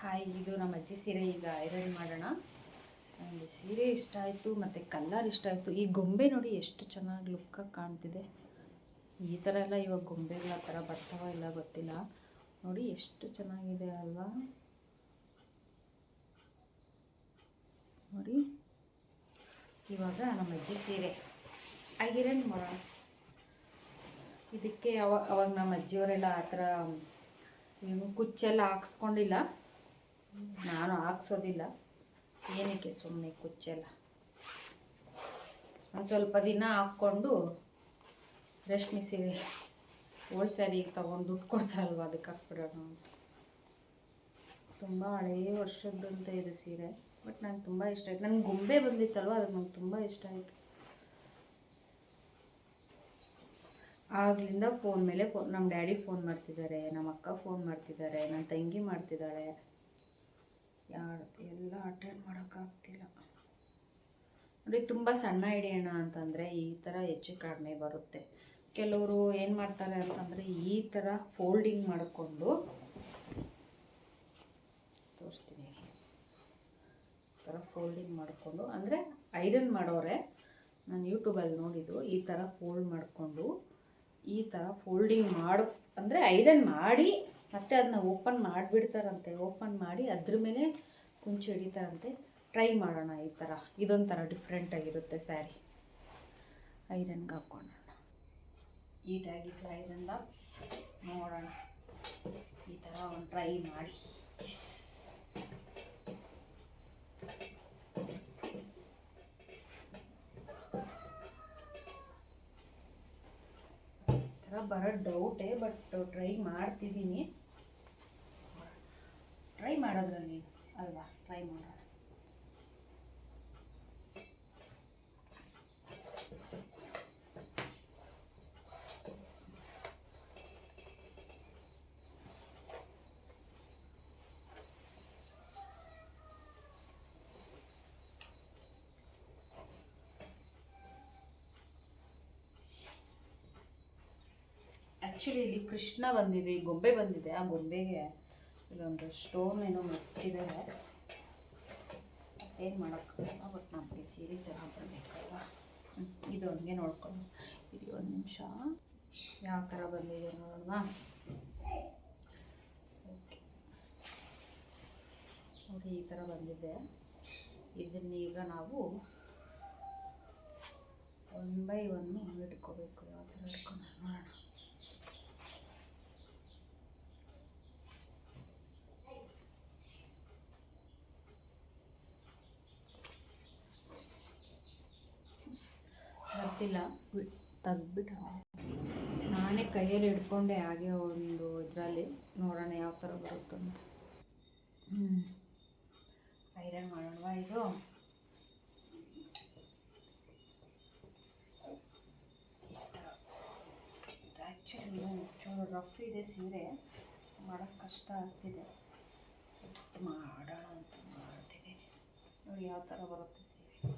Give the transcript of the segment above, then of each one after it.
Hi, ಇದು ನಮ್ಮ ಅಜ್ಜಿ ಸೀರೆ. ಈಗ ಐರನ್ ಮಾಡೋಣ. ನನಗೆ ಸೀರೆ ಇಷ್ಟ ಆಯಿತು, ಮತ್ತು ಕಲ್ಲರ್ ಇಷ್ಟ ಆಯಿತು. ಈ ಗೊಂಬೆ ನೋಡಿ ಎಷ್ಟು ಚೆನ್ನಾಗಿ ಲುಕ್ಕಾಗಿ ಕಾಣ್ತಿದೆ. ಈ ಥರ ಎಲ್ಲ ಇವಾಗ ಗೊಂಬೆಗಳ ಥರ ಬರ್ತಾವ ಇಲ್ಲ ಗೊತ್ತಿಲ್ಲ. ನೋಡಿ ಎಷ್ಟು ಚೆನ್ನಾಗಿದೆ ಅಲ್ವಾ? ನೋಡಿ. ಇವಾಗ ನಮ್ಮ ಅಜ್ಜಿ ಸೀರೆ. ಐರನ್ ಮಾಡೋಣ. ಇದಕ್ಕೆ ಅವಾಗ ಅವಾಗ ನಮ್ಮ ಅಜ್ಜಿಯವರೆಲ್ಲ ಆ ಥರ ಏನು ಕುಚ್ಚೆಲ್ಲ ಹಾಕ್ಸ್ಕೊಂಡಿಲ್ಲ. ನಾನು ಹಾಕ್ಸೋದಿಲ್ಲ. ಏನಕ್ಕೆ ಸುಮ್ಮನೆ ಕುಚ್ಚೆಲ್ಲ? ಒಂದು ಸ್ವಲ್ಪ ದಿನ ಹಾಕ್ಕೊಂಡು ರೇಷ್ಮೆ ಸೀರೆ ಓಲ್ಡ್ ಸ್ಯಾರಿಗೆ ತೊಗೊಂಡು ದುಡ್ಡು ಕೊಡ್ತಾರಲ್ವ ಅದಕ್ಕೆ ಹಾಕ್ಬಿಡೋಣ ತುಂಬ ಹಳೆಯ ವರ್ಷದ್ದಂತ ಇದು ಸೀರೆ. ಬಟ್ ನಂಗೆ ತುಂಬ ಇಷ್ಟ ಆಯ್ತು. ನನಗೆ ಗೊಂಬೆ ಬಂದಿತ್ತಲ್ವ? ಅದು ನಂಗೆ ತುಂಬ ಇಷ್ಟ ಆಯಿತು. ಆಗ್ಲಿಂದ ಫೋನ್ ಮೇಲೆ ಫೋನ್ ನಮ್ಮ ಡ್ಯಾಡಿ ಫೋನ್ ಮಾಡ್ತಿದ್ದಾರೆ ನಮ್ಮ ಅಕ್ಕ ಫೋನ್ ಮಾಡ್ತಿದ್ದಾರೆ ನನ್ನ ತಂಗಿ ಮಾಡ್ತಿದ್ದಾಳೆ. ಯಾರು, ಎಲ್ಲ ಅಟೆಂಡ್ ಮಾಡೋಕ್ಕಾಗ್ತಿಲ್ಲ ನೋಡಿ, ತುಂಬ ಸಣ್ಣ ಹಿಡಿಯೋಣ ಅಂತಂದರೆ ಈ ಥರ ಹೆಚ್ಚು ಕಡಿಮೆ ಬರುತ್ತೆ. ಕೆಲವರು ಏನು ಮಾಡ್ತಾರೆ ಅಂತಂದರೆ ಈ ಥರ ಫೋಲ್ಡಿಂಗ್ ಮಾಡಿಕೊಂಡು ತೋರಿಸ್ತೀನಿ. ಈ ಥರ ಫೋಲ್ಡಿಂಗ್ ಮಾಡಿಕೊಂಡು, ಅಂದರೆ ಐರನ್ ಮಾಡೋರೆ, ನಾನು ಯೂಟ್ಯೂಬಲ್ಲಿ ನೋಡಿದ್ದು, ಈ ಥರ ಫೋಲ್ಡ್ ಮಾಡಿಕೊಂಡು, ಈ ಥರ ಫೋಲ್ಡಿಂಗ್ ಮಾಡಿ, ಅಂದರೆ ಐರನ್ ಮಾಡಿ ಮತ್ತೆ ಅದನ್ನ ಓಪನ್ ಮಾಡಿಬಿಡ್ತಾರಂತೆ. ಓಪನ್ ಮಾಡಿ ಅದ್ರ ಮೇಲೆ ಕುಂಚು ಹಿಡಿತಾರಂತೆ. ಟ್ರೈ ಮಾಡೋಣ ಈ ಥರ ಇದೊಂಥರ ಡಿಫ್ರೆಂಟಾಗಿರುತ್ತೆ ಸ್ಯಾರಿ ಐರನ್ಗೆ ಹಾಕ್ಕೊಳ್ಳೋಣ ಈಟಾಗಿತ್ತು ಐರನ್ ಬಾಕ್ಸ್ ನೋಡೋಣ. ಈ ಥರ ಒಂದು ಟ್ರೈ ಮಾಡಿ. ಥರ ಬರೋ ಡೌಟೇ ಬಟ್ ಟ್ರೈ ಮಾಡ್ತಿದ್ದೀನಿ. ಮಾಡೋದ್ರಲ್ಲಿ ಅಲ್ವಾ? ಟ್ರೈ ಮಾಡೋಣ. ಆ್ಯಕ್ಚುಲಿ ಇಲ್ಲಿ ಕೃಷ್ಣ ಬಂದಿದೆ ಈ ಗೊಂಬೆ ಬಂದಿದೆ. ಆ ಗೊಂಬೆಗೆ ಇಲ್ಲೊಂದು ಸ್ಟೋನ್ ಏನೋ ಮೆಚ್ಚಿದ್ದಾರೆ ಏನು ಮಾಡೋಕ್ಕಾಗಲ್ಲ ಬಟ್ ನಮಗೆ ಸೀರೆ ಚೆನ್ನಾಗಿ ಬರಬೇಕಲ್ವ? ಇದು ಹಂಗೆ ನೋಡ್ಕೊಂಡು ಇದು ಒಂದು ನಿಮಿಷ. ಯಾವ ಥರ ಬಂದಿದೆ ನೋಡೋಣ ಓಕೆ ನೋಡಿ, ಈ ಥರ ಬಂದಿದೆ. ಇದನ್ನೀಗ ನಾವು ಒನ್ ಬೈ ಒನ್ ಇಟ್ಕೋಬೇಕು, ಯಾವ ಥರ ಇಟ್ಕೊಂಡು ನೋಡೋಣ ಬರ್ತಿಲ್ಲ ತೆಗ್ದ್ಬಿಟ್ಟು ನಾನೇ ಕೈಯಲ್ಲಿ ಹಿಡ್ಕೊಂಡೆ ಹಾಗೆ ಒಂದು ಇದರಲ್ಲಿ. ನೋಡೋಣ ಯಾವ ಥರ ಬರುತ್ತೆ ಅಂತ. ಐರನ್ ಮಾಡೋಣವಾ ಇದು? ಆ್ಯಕ್ಚುಲಿ ಚೂರು ರಫ್ ಇದೆ ಸೀರೆ. ಮಾಡೋಕ್ಕೆ ಕಷ್ಟ ಆಗ್ತಿದೆ. ಮಾಡೋಣ ಅಂತ ಮಾಡ್ತಿದ್ದೀನಿ. ನೋಡಿ ಯಾವ ಥರ ಬರುತ್ತೆ ಸೀರೆ.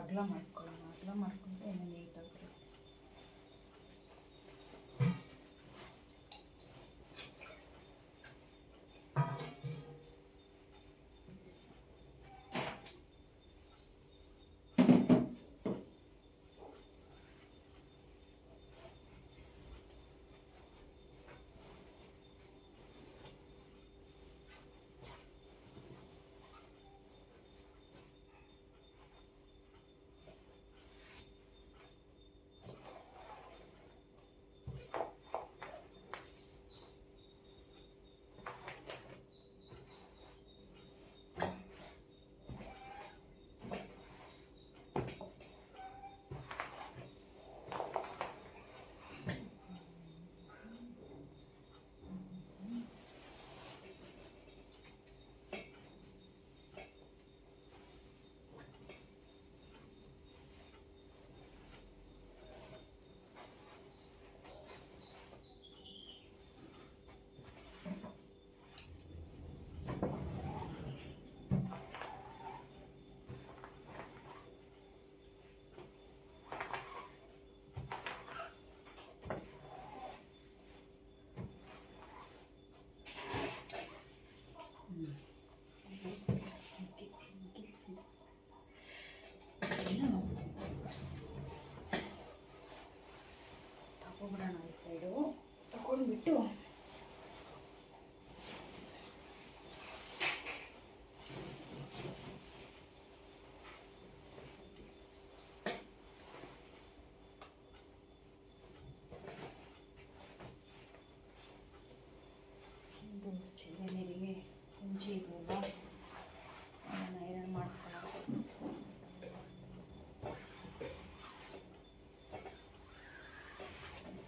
ಅಂತ. ಚೂರು ಅಗಲ ಮಾಡ್ಕೊಳ್ಳೋಣ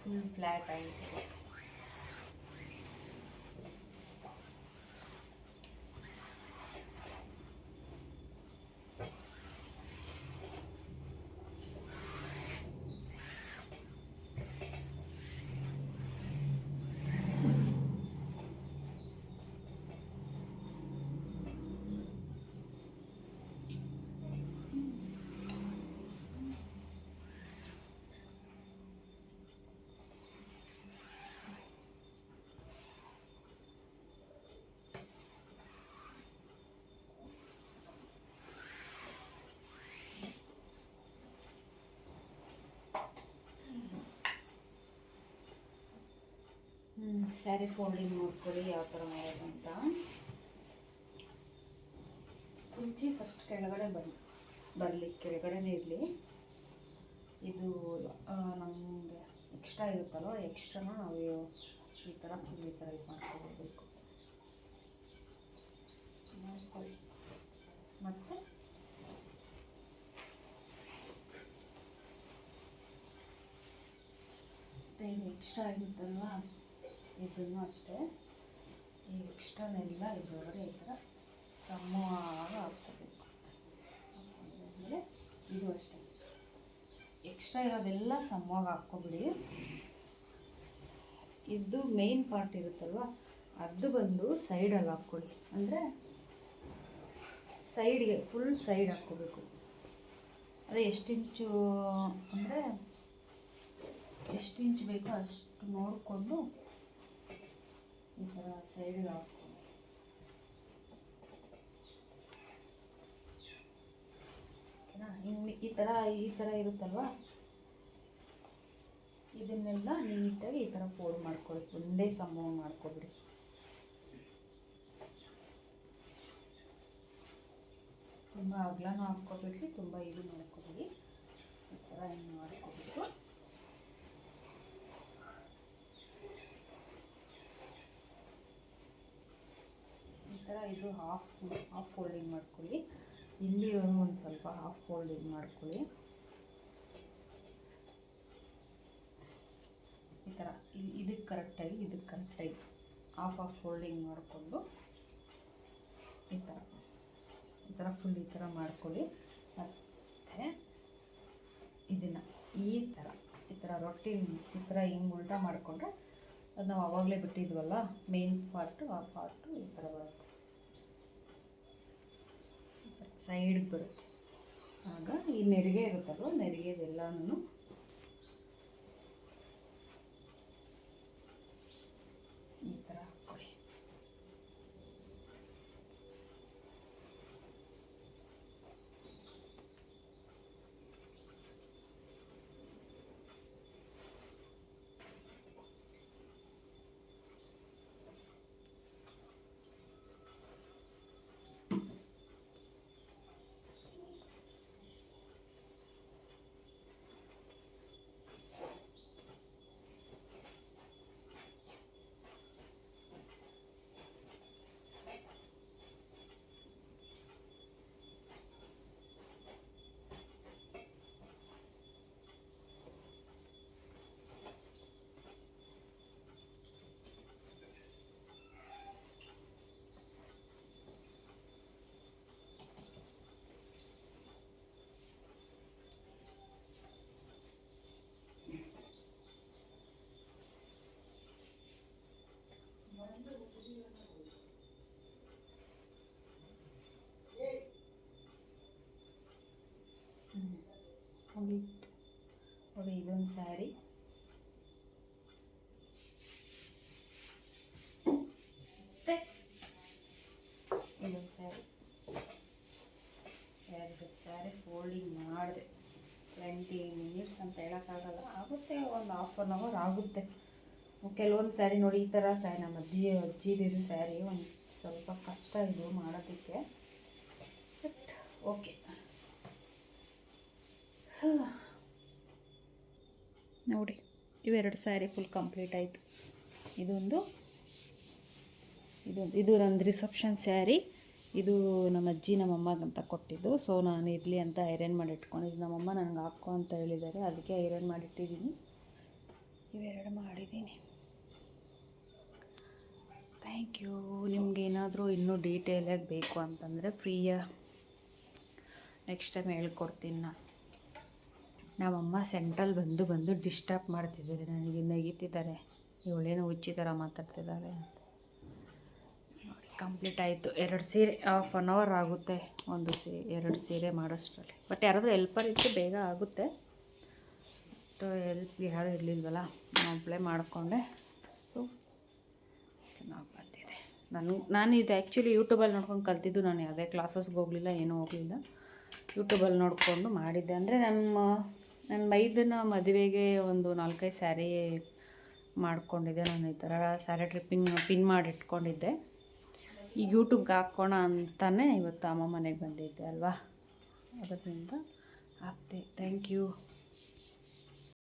ಫುಲ್ ಫ್ಲ್ಯಾಟ್ ಆಗಿದೆ Sari folding ನೋಡ್ಕೊಳ್ಳಿ ಯಾವ ಥರ ಮಾಡೋದು ಅಂತ. ಕುಂಚಿ ಫಸ್ಟ್ ಕೆಳಗಡೆ ಬರ್, ಬರಲಿ, ಕೆಳಗಡೆನೇ ಇರಲಿ. ಇದು ನಮಗೆ ಎಕ್ಸ್ಟ್ರಾ ಇರುತ್ತಲ್ಲ ಎಕ್ಸ್ಟ್ರಾನ ನಾವು ಈ ಥರ ಈ ಥರ ಇದು ಮತ್ತು? ಮತ್ತು ಎಕ್ಸ್ಟ್ರಾ ಇರುತ್ತಲ್ವ ಇದನ್ನು ಅಷ್ಟೇ. ಈ ಎಕ್ಸ್ಟ್ರಾನೆಲ್ಲ ಇದರೊಳಗಡೆ ಈ ಥರ ಸಮವಾಗಿ ಹಾಕ್ಕೋಬೇಕು ಆಮೇಲೆ ಇದು ಅಷ್ಟೇ. ಎಕ್ಸ್ಟ್ರಾ ಇರೋದೆಲ್ಲ ಸಮವಾಗಿ ಹಾಕ್ಕೊಬಿಡಿ. ಇದು ಮೇನ್ ಪಾರ್ಟ್ ಇರುತ್ತಲ್ವ? ಅದು ಬಂದು ಸೈಡಲ್ಲಿ ಹಾಕ್ಕೊಳ್ಳಿ ಅಂದರೆ ಸೈಡ್ಗೆ ಫುಲ್ ಸೈಡ್ ಹಾಕ್ಕೋಬೇಕು. ಅದೇ ಎಷ್ಟು ಇಂಚು ಅಂದರೆ ಎಷ್ಟು ಇಂಚು ಬೇಕೋ ಅಷ್ಟು ನೋಡಿಕೊಂಡು ಈ ಥರ ಸೈಡಿಗೆ ಇನ್ನು ಈ ಥರ ಈ ಥರ ಇರುತ್ತಲ್ವಾ? ಇದನ್ನೆಲ್ಲ ನೀಟಾಗಿ ಈ ಥರ ಫೋಲ್ಡ್ ಮಾಡ್ಕೊಳ್ಳಿ ಒಂದೇ ಸಮ ಮಾಡ್ಕೊಬಿಡಿ. ತುಂಬ ಅಗ್ಲನೂ ಹಾಕ್ಕೋಬೇಡಿ ತುಂಬ ಇದು ಮಾಡ್ಕೊಬಿಡಿ. ಈ ಥರ ಹಿಂಗೆ ಮಾಡ್ಕೋಬೇಕು ಈ ಥರ ಇದು ಹಾಫ್ ಹಾಫ್ ಫೋಲ್ಡಿಂಗ್ ಮಾಡ್ಕೊಳ್ಳಿ. ಇಲ್ಲಿ ಒಂದು ಸ್ವಲ್ಪ ಹಾಫ್ ಫೋಲ್ಡಿಂಗ್ ಮಾಡ್ಕೊಳ್ಳಿ. ಈ ಥರ ಇದಕ್ಕೆ ಕರೆಕ್ಟಾಗಿ ಇದಕ್ಕೆ ಕರೆಕ್ಟಾಗಿ ಹಾಫ್ ಹಾಫ್ ಫೋಲ್ಡಿಂಗ್ ಮಾಡಿಕೊಂಡು ಈ ಥರ ಈ ಥರ ಫುಲ್ ಈ ಥರ ಮಾಡ್ಕೊಳ್ಳಿ. ಮತ್ತು ಇದನ್ನು ಈ ಥರ ಈ ಥರ ರೊಟ್ಟಿ ಈ ಥರ ಹಿಂಗೆ ಉಲ್ಟಾ ಮಾಡಿಕೊಂಡ್ರೆ ಅದು ನಾವು ಆವಾಗಲೇ ಬಿಟ್ಟಿದ್ವಲ್ಲ ಮೇನ್ ಪಾರ್ಟು ಆ ಪಾರ್ಟು ಈ ಥರ ಬರುತ್ತೆ. ಸೈಡ್ಗೆ ಬರುತ್ತೆ. ಆಗ ಈ ನೆರಿಗೆ ಇರುತ್ತಲ್ವ ನೆರಿಗೆದೆಲ್ಲನೂ ಈ ಥರ ಹಾಕ್ಕೊಳ್ಳಿ ಮುಗೀತು ಸಾರಿ. ಸ್ಯಾರಿ ಇದೊಂದು ಸ್ಯಾರಿ ಎರಡು ಸ್ಯಾರಿ ಫೋಲ್ಡಿಂಗ್ ಮಾಡಿದೆ. ಟ್ವೆಂಟಿ ಮಿನಿಟ್ಸ್ ಅಂತ ಹೇಳೋಕ್ಕಾಗಲ್ಲ. ಆಗುತ್ತೆ, ಒಂದು ಹಾಫ್ ಆನ್ ಅವರ್ ಆಗುತ್ತೆ. ಕೆಲವೊಂದು ಸ್ಯಾರಿ ನೋಡಿ, ಈ ಥರ ಸ್ಯಾರಿ ನಮ್ಮ ಅಜ್ಜಿ ಅಜ್ಜಿದಿರೋ ಸ್ಯಾರಿ ಒಂದು ಸ್ವಲ್ಪ ಕಷ್ಟ ಇದು ಮಾಡೋದಕ್ಕೆ. ಬಟ್ ಓಕೆ ನೋಡಿ, ಇವೆರಡು ಸ್ಯಾರಿ ಫುಲ್ ಕಂಪ್ಲೀಟ್ ಆಯಿತು. ಇದೊಂದು ಇದೊಂದು, ಇದು ನಂದು ರಿಸೆಪ್ಷನ್ ಸ್ಯಾರಿ ಇದು ನಮ್ಮ ಅಜ್ಜಿ ನಮ್ಮಮ್ಮಗಂತ ಕೊಟ್ಟಿದ್ದು. ಸೊ ನಾನು ಇರಲಿ ಅಂತ ಐರನ್ ಮಾಡಿ ಇಟ್ಕೊಂಡಿದ್ದು ನಮ್ಮಮ್ಮ ನನಗೆ ಹಾಕೋ ಅಂತ ಹೇಳಿದ್ದಾರೆ. ಅದಕ್ಕೆ ಐರನ್ ಮಾಡಿಟ್ಟಿದ್ದೀನಿ ಇವೆರಡು ಮಾಡಿದ್ದೀನಿ. ಥ್ಯಾಂಕ್ ಯು ನಿಮ್ಗೇನಾದರೂ ಇನ್ನೂ ಡೀಟೇಲಾಗಿ ಬೇಕು ಅಂತಂದರೆ ಫ್ರೀಯ ನೆಕ್ಸ್ಟ್ ಟೈಮ್ ಹೇಳ್ಕೊಡ್ತೀನಿ ನಾನು. ನಮ್ಮಮ್ಮ ಸೆಂಟ್ರಲ್ ಬಂದು ಬಂದು ಡಿಸ್ಟರ್ಬ್ ಮಾಡ್ತಿದ್ದಾರೆ, ನನಗೆ ನಗೀತಿದ್ದಾರೆ. ಇವಳೇನೋ ಹುಚ್ಚಿ ಥರ ಮಾತಾಡ್ತಿದ್ದಾರೆ ಅಂತ. ನೋಡಿ ಕಂಪ್ಲೀಟ್ ಆಯಿತು. ಎರಡು ಸೀರೆ ಹಾಫ್ ಆನ್ ಅವರ್ ಆಗುತ್ತೆ ಒಂದು ಸೀರೆ, ಎರಡು ಸೀರೆ ಮಾಡೋಷ್ಟರಲ್ಲಿ. ಬಟ್ ಯಾರಾದರೂ ಹೆಲ್ಪರ್ ಇತ್ತು ಬೇಗ ಆಗುತ್ತೆ. ಬಟ್ ಹೆಲ್ಪ್ ಯಾರೂ ಇರಲಿಲ್ವಲ್ಲ, ನಾನು ಅಪ್ಲೈ ಮಾಡಿಕೊಂಡೆ. ಸೊ ಚೆನ್ನಾಗಿ ಬಂದಿದೆ. ನನಗೆ ನಾನು ಇದು ಆ್ಯಕ್ಚುಲಿ ಯೂಟ್ಯೂಬಲ್ಲಿ ನೋಡ್ಕೊಂಡು ಕಲ್ತಿದ್ದು ನಾನು ಯಾವುದೇ ಕ್ಲಾಸಸ್ಗೆ ಹೋಗಲಿಲ್ಲ, ಏನೂ ಹೋಗಲಿಲ್ಲ. ಯೂಟ್ಯೂಬಲ್ಲಿ ನೋಡಿಕೊಂಡು ಮಾಡಿದ್ದೆ. ಅಂದರೆ ನಮ್ಮ ನನ್ನ ಮೈದನ ಮದುವೆಗೆ ಒಂದು ನಾಲ್ಕೈದು ಸ್ಯಾರಿ ಮಾಡಿಕೊಂಡಿದ್ದೆ. ನಾನು ಈ ಥರ ಸ್ಯಾರಿ ಟ್ರಿಪ್ಪಿಂಗ್ ಪಿನ್ ಮಾಡಿ ಇಟ್ಕೊಂಡಿದ್ದೆ ಈಗ ಯೂಟ್ಯೂಬ್ಗೆ ಹಾಕ್ಕೋಣ ಅಂತಲೇ ಇವತ್ತು ಅಮ್ಮ ಮನೆಗೆ ಬಂದಿದ್ದೆ ಅಲ್ವಾ? ಅದರಿಂದ ಹಾಕ್ತೆ ಥ್ಯಾಂಕ್ ಯು.